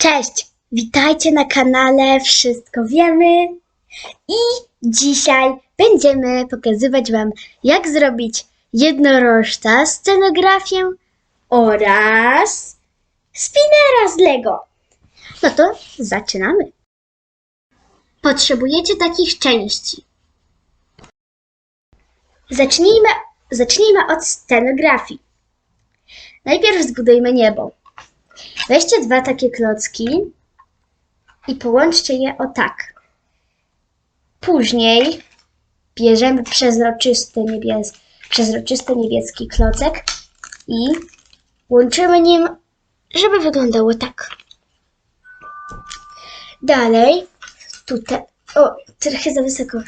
Cześć, witajcie na kanale Wszystko Wiemy i dzisiaj będziemy pokazywać Wam jak zrobić jednorożca, scenografię oraz spinera z Lego. No to zaczynamy. Potrzebujecie takich części. Zacznijmy, zacznijmy od scenografii. Najpierw zbudujmy niebo. Weźcie dwa takie klocki i połączcie je o tak. Później bierzemy przezroczysty, niebies przezroczysty niebieski klocek i łączymy nim, żeby wyglądało tak. Dalej, tutaj, o, trochę za wysoko.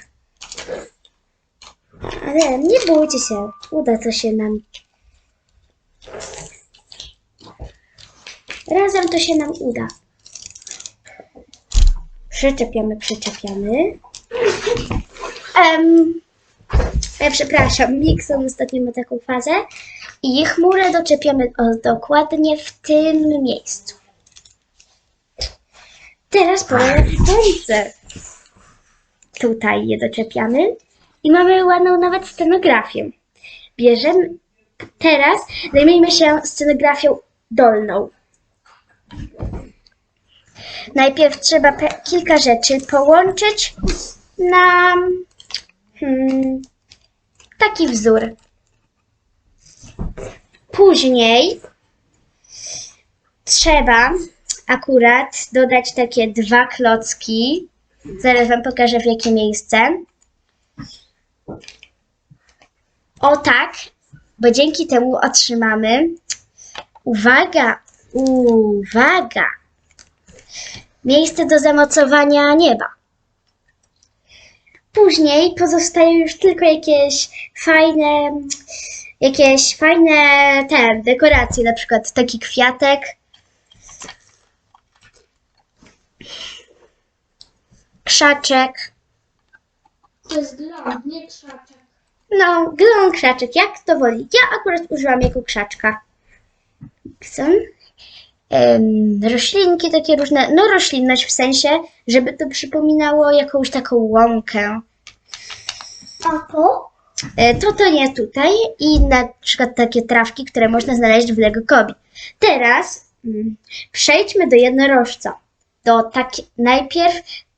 Ale nie bójcie się, uda to się nam. Razem to się nam uda. Przyczepiamy, przyczepiamy. Um, przepraszam, Mixon ostatnio ma taką fazę. I chmurę doczepiamy o, dokładnie w tym miejscu. Teraz pora na słońce. Tutaj je doczepiamy i mamy ładną nawet scenografię. Bierzemy, teraz zajmijmy się scenografią dolną. Najpierw trzeba kilka rzeczy połączyć na hmm, taki wzór. Później trzeba akurat dodać takie dwa klocki. Zaraz Wam pokażę w jakie miejsce. O tak, bo dzięki temu otrzymamy, uwaga, uwaga, miejsce do zamocowania nieba. Później pozostają już tylko jakieś fajne, jakieś fajne te dekoracje, na przykład taki kwiatek. Krzaczek. To jest glon, nie krzaczek. No, glon krzaczek, jak to woli. Ja akurat używam jako krzaczka. Em, roślinki takie różne, no roślinność w sensie, żeby to przypominało jakąś taką łąkę. A to? E, To to nie tutaj i na przykład takie trawki, które można znaleźć w Lego Kobi. Teraz mm, przejdźmy do jednorożca. Do taki, najpierw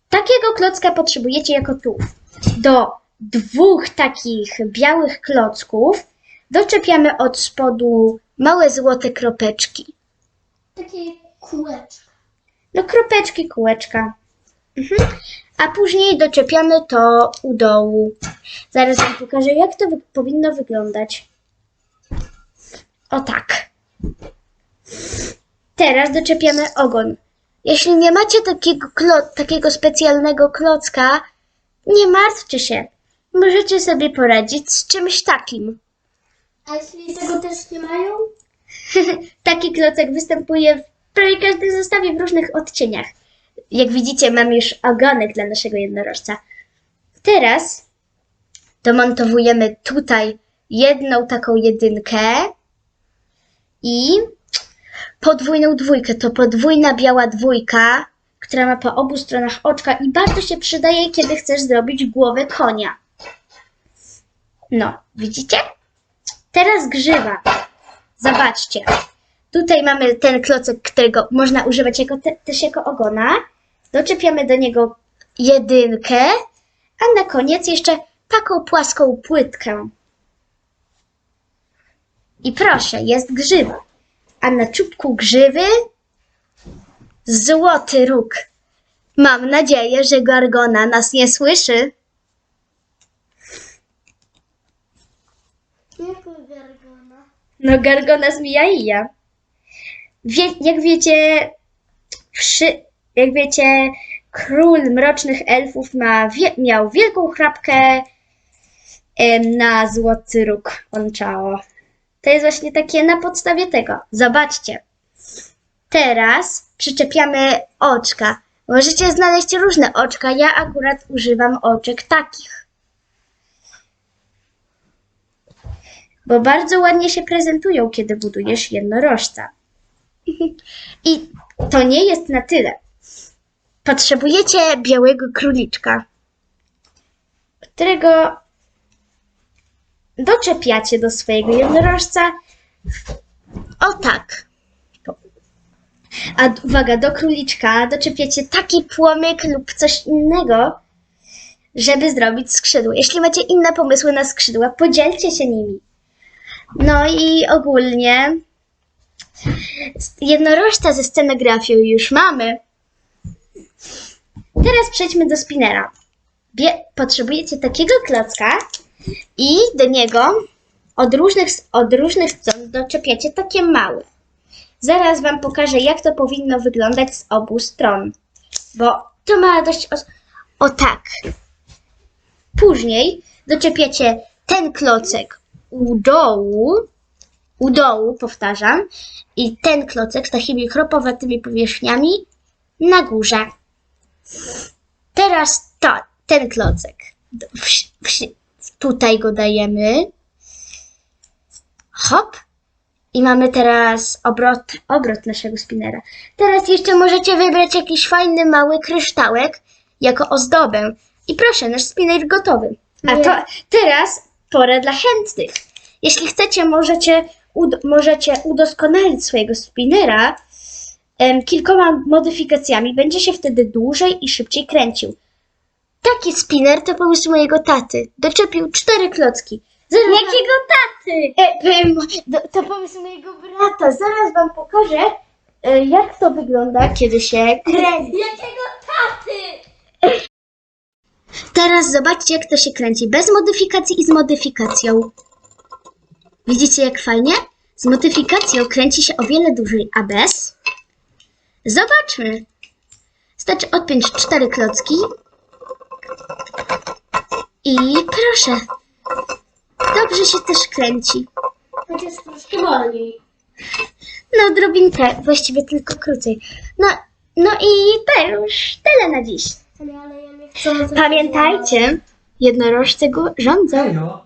takiego klocka potrzebujecie jako tu. Do dwóch takich białych klocków doczepiamy od spodu małe złote kropeczki. Takie kółeczko. No kropeczki, kółeczka. Mhm. A później doczepiamy to u dołu. Zaraz Wam pokażę, jak to wy- powinno wyglądać. O tak. Teraz doczepiamy ogon. Jeśli nie macie takiego, takiego specjalnego klocka, nie martwcie się. Możecie sobie poradzić z czymś takim. A jeśli tego też nie mają? Taki klocek występuje w prawie każdym zestawie w różnych odcieniach. Jak widzicie, mam już ogonek dla naszego jednorożca. Teraz domontowujemy tutaj jedną taką jedynkę i podwójną dwójkę. To podwójna biała dwójka, która ma po obu stronach oczka i bardzo się przydaje, kiedy chcesz zrobić głowę konia. No, widzicie? Teraz grzywa. Zobaczcie. Tutaj mamy ten klocek, którego można używać jako te, też jako ogona. Doczepiamy do niego jedynkę, a na koniec jeszcze taką płaską płytkę. I proszę, jest grzywa. A na czubku grzywy złoty róg. Mam nadzieję, że Gargona nas nie słyszy. Jaką gargona? No, Gargona zmija i ja. Wie, jak wiecie, jak wiecie, król mrocznych elfów ma, wie, miał wielką chrapkę em, na złoty róg Onczało. To jest właśnie takie na podstawie tego. Zobaczcie. Teraz przyczepiamy oczka. Możecie znaleźć różne oczka. Ja akurat używam oczek takich. bo bardzo ładnie się prezentują, kiedy budujesz jednorożca. I to nie jest na tyle. Potrzebujecie białego króliczka, którego doczepiacie do swojego jednorożca. O tak. A uwaga, do króliczka doczepiacie taki płomyk lub coś innego, żeby zrobić skrzydło. Jeśli macie inne pomysły na skrzydła, podzielcie się nimi. No i ogólnie jednorożca ze scenografią już mamy. Teraz przejdźmy do spinera. Potrzebujecie takiego klocka i do niego od różnych, od różnych stron doczepiacie takie małe. Zaraz Wam pokażę, jak to powinno wyglądać z obu stron, bo to ma dość os- o tak. Później doczepiacie ten klocek u dołu, u dołu, powtarzam, i ten klocek z takimi kropowatymi powierzchniami na górze. Teraz to, ten klocek. Tutaj go dajemy. Hop. I mamy teraz obrot, obrot naszego spinera. Teraz jeszcze możecie wybrać jakiś fajny mały kryształek jako ozdobę. I proszę, nasz spinner gotowy. A to teraz pora dla chętnych. Jeśli chcecie, możecie, ud- możecie udoskonalić swojego spinera em, kilkoma modyfikacjami. Będzie się wtedy dłużej i szybciej kręcił. Taki spinner to pomysł mojego taty. Doczepił cztery klocki. Zaraz Jakiego taty? E, em, do- to pomysł mojego brata. Zaraz wam pokażę, e, jak to wygląda, kiedy się kręci. Jakiego taty? Teraz zobaczcie, jak to się kręci. Bez modyfikacji i z modyfikacją. Widzicie, jak fajnie? Z modyfikacją kręci się o wiele dłużej, a bez? Zobaczmy. Wystarczy odpiąć cztery klocki. I proszę. Dobrze się też kręci. Chociaż troszkę wolniej. No, odrobinkę, właściwie tylko krócej. No, no i to już tyle na dziś. Pamiętajcie, jednorożce go rządzą.